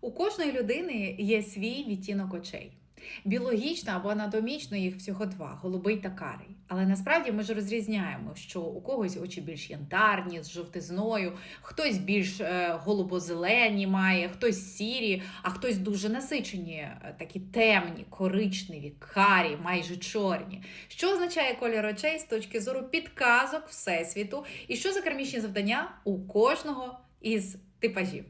У кожної людини є свій відтінок очей. Біологічно або анатомічно їх всього два голубий та карий. Але насправді ми ж розрізняємо, що у когось очі більш янтарні, з жовтизною, хтось більш е, голубозелені має, хтось сірі, а хтось дуже насичені, е, такі темні, коричневі, карі, майже чорні. Що означає колір очей з точки зору підказок Всесвіту, і що за кармічні завдання у кожного із типажів?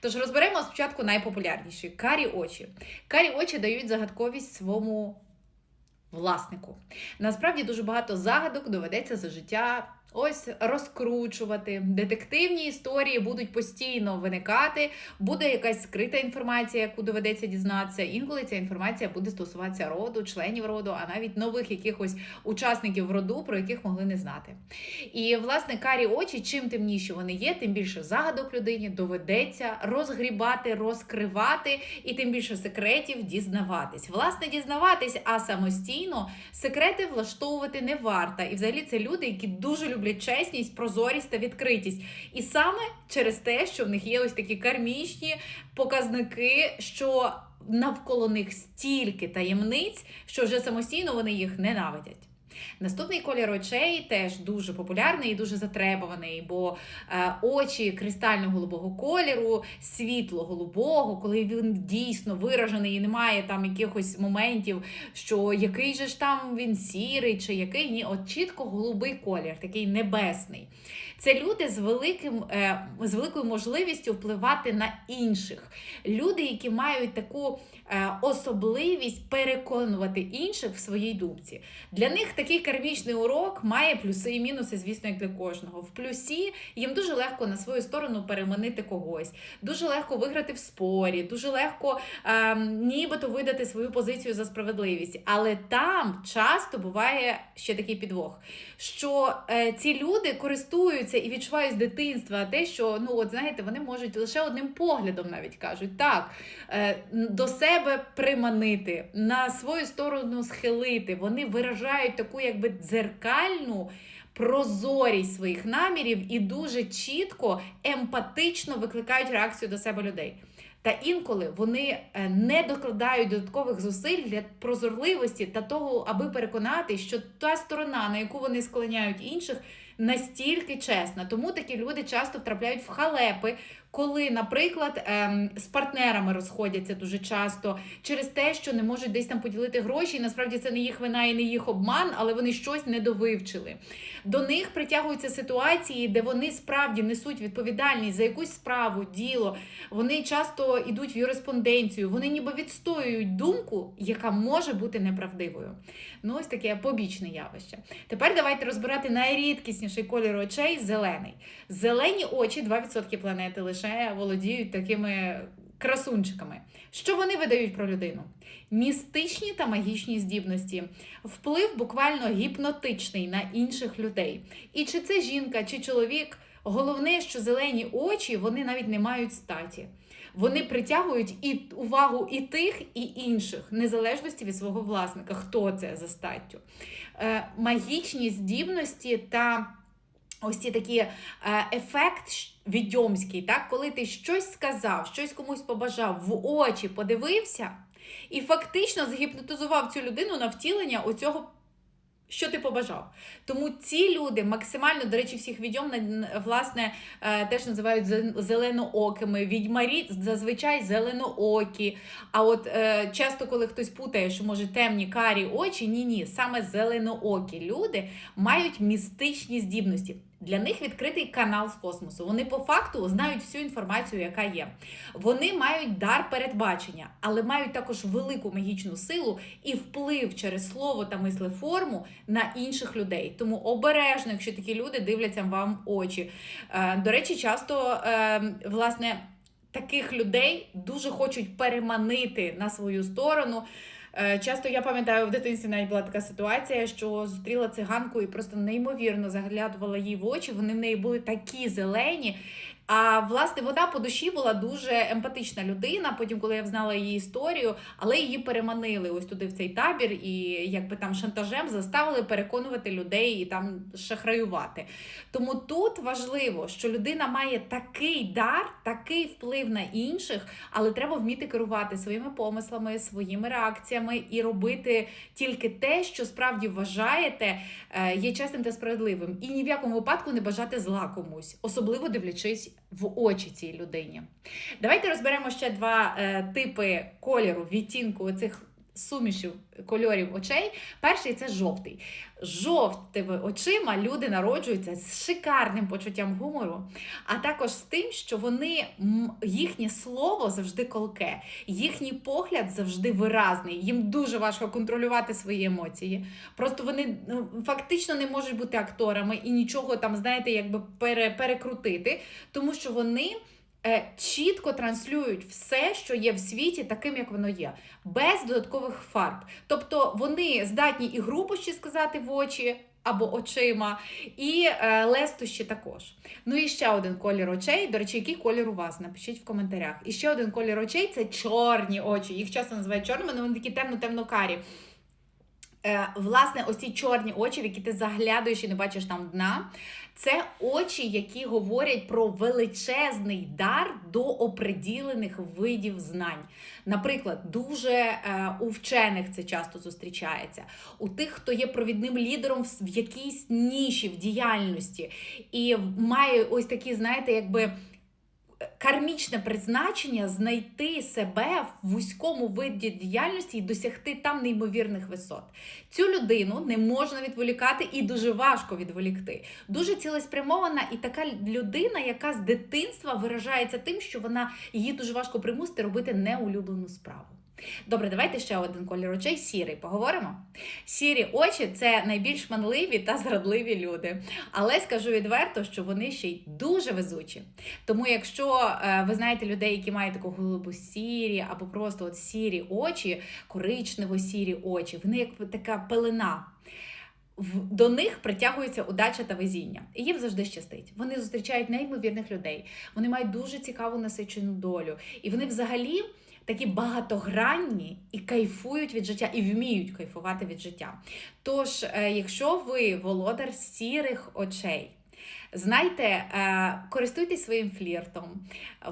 Тож розберемо спочатку найпопулярніші карі очі. Карі очі дають загадковість своєму власнику. Насправді дуже багато загадок доведеться за життя. Ось розкручувати. Детективні історії будуть постійно виникати, буде якась скрита інформація, яку доведеться дізнатися. Інколи ця інформація буде стосуватися роду, членів роду, а навіть нових якихось учасників роду, про яких могли не знати. І, власне, карі очі, чим темніші вони є, тим більше загадок людині доведеться розгрібати, розкривати, і тим більше секретів дізнаватись. Власне, дізнаватись, а самостійно секрети влаштовувати не варта. І взагалі це люди, які дуже люблять чесність, прозорість та відкритість. І саме через те, що в них є ось такі кармічні показники, що навколо них стільки таємниць, що вже самостійно вони їх ненавидять. Наступний колір очей теж дуже популярний і дуже затребуваний, бо е, очі кристально-голубого кольору, світло-голубого, коли він дійсно виражений і немає там якихось моментів, що який же ж там він сірий чи який ні, от чітко голубий колір, такий небесний. Це люди з великим е, з великою можливістю впливати на інших. Люди, які мають таку е, особливість переконувати інших в своїй думці. Для них такий кармічний урок має плюси і мінуси, звісно, як для кожного. В плюсі їм дуже легко на свою сторону переманити когось, дуже легко виграти в спорі, дуже легко е, нібито видати свою позицію за справедливість. Але там часто буває ще такий підвох, що е, ці люди користуються і відчувають з дитинства те, що ну от знаєте, вони можуть лише одним поглядом навіть кажуть так е, до себе приманити, на свою сторону схилити. Вони виражають таку якби дзеркальну. Прозорість своїх намірів і дуже чітко, емпатично викликають реакцію до себе людей. Та інколи вони е, не докладають додаткових зусиль для прозорливості та того, аби переконати, що та сторона, на яку вони склоняють інших, настільки чесна. Тому такі люди часто втрапляють в халепи, коли, наприклад, ем, з партнерами розходяться дуже часто через те, що не можуть десь там поділити гроші. І насправді це не їх вина і не їх обман, але вони щось недовивчили. До них притягуються ситуації, де вони справді несуть відповідальність за якусь справу, діло. Вони часто йдуть в юриспонденцію, вони ніби відстоюють думку, яка може бути неправдивою. Ну, ось таке побічне явище. Тепер давайте розбирати найрідкісніший колір очей зелений. Зелені очі, 2% планети лише володіють такими красунчиками. Що вони видають про людину? Містичні та магічні здібності, вплив буквально гіпнотичний на інших людей. І чи це жінка, чи чоловік, головне, що зелені очі вони навіть не мають статі. Вони притягують і увагу і тих, і інших, незалежності від свого власника, хто це за статтю. Е, магічні здібності та ось ці такі е, ефект відьомський, так? коли ти щось сказав, щось комусь побажав, в очі подивився, і фактично згіпнотизував цю людину на втілення оцього. Що ти побажав? Тому ці люди максимально, до речі, всіх відьом власне е, теж називають зеленоокими. Відьмарі зазвичай зеленоокі. А от е, часто, коли хтось путає, що може темні карі очі, ні, ні, саме зеленоокі люди мають містичні здібності. Для них відкритий канал з космосу. Вони по факту знають всю інформацію, яка є. Вони мають дар передбачення, але мають також велику магічну силу і вплив через слово та мислеформу на інших людей. Тому обережно, якщо такі люди дивляться вам очі. Е, до речі, часто е, власне таких людей дуже хочуть переманити на свою сторону. Е, часто я пам'ятаю, в дитинстві навіть була така ситуація, що зустріла циганку і просто неймовірно заглядувала їй в очі. Вони в неї були такі зелені. А власне вона по душі була дуже емпатична людина. Потім, коли я взнала її історію, але її переманили ось туди в цей табір, і якби там шантажем заставили переконувати людей і там шахраювати. Тому тут важливо, що людина має такий дар, такий вплив на інших, але треба вміти керувати своїми помислами, своїми реакціями і робити тільки те, що справді вважаєте е, є чесним та справедливим. І ні в якому випадку не бажати зла комусь, особливо дивлячись в очі цій людині. Давайте розберемо ще два е, типи кольору, відтінку цих сумішів кольорів очей. Перший це жовтий. Жовтими очима люди народжуються з шикарним почуттям гумору, а також з тим, що вони їхнє слово завжди колке, їхній погляд завжди виразний. Їм дуже важко контролювати свої емоції. Просто вони ну, фактично не можуть бути акторами і нічого там, знаєте, якби пере, перекрутити, тому що вони. Е, Чітко транслюють все, що є в світі, таким, як воно є, без додаткових фарб. Тобто вони здатні і грубощі сказати в очі або очима, і е, лестощі також. Ну і ще один колір очей. До речі, який колір у вас? Напишіть в коментарях. І ще один колір очей це чорні очі. Їх часто називають чорними, але вони такі темно-темно-карі. Е, власне, ось ці чорні очі, в які ти заглядаєш і не бачиш там дна. Це очі, які говорять про величезний дар до оприділених видів знань. Наприклад, дуже е, у вчених це часто зустрічається, у тих, хто є провідним лідером в якійсь ніші, в діяльності, і має ось такі, знаєте, якби. Кармічне призначення знайти себе в вузькому виді діяльності і досягти там неймовірних висот. Цю людину не можна відволікати і дуже важко відволікти. Дуже цілеспрямована і така людина, яка з дитинства виражається тим, що вона її дуже важко примусити робити неулюблену справу. Добре, давайте ще один колір очей сірий. Поговоримо. Сірі очі це найбільш манливі та зрадливі люди. Але скажу відверто, що вони ще й дуже везучі. Тому, якщо е, ви знаєте людей, які мають таку голубу сірі, або просто от сірі очі, коричнево-сірі очі, вони як така пелена. В- До них притягується удача та везіння, і їм завжди щастить. Вони зустрічають неймовірних людей, вони мають дуже цікаву насичену долю, і вони взагалі такі багатогранні і кайфують від життя, і вміють кайфувати від життя. Тож, е, якщо ви володар сірих очей, Знайте, е, користуйтесь своїм фліртом,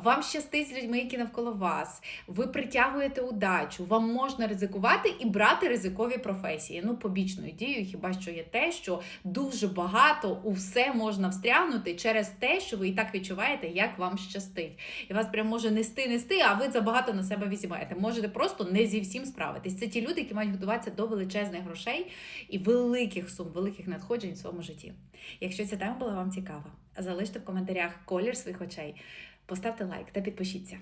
вам щастить з людьми, які навколо вас, ви притягуєте удачу, вам можна ризикувати і брати ризикові професії. Ну, побічною дією, хіба що є те, що дуже багато у все можна встрягнути через те, що ви і так відчуваєте, як вам щастить. І вас прям може нести, нести, а ви забагато на себе візьмете. Можете просто не зі всім справитись. Це ті люди, які мають готуватися до величезних грошей і великих сум, великих надходжень в своєму житті. Якщо ця тема була вам цікава, залиште в коментарях колір своїх очей, поставте лайк та підпишіться.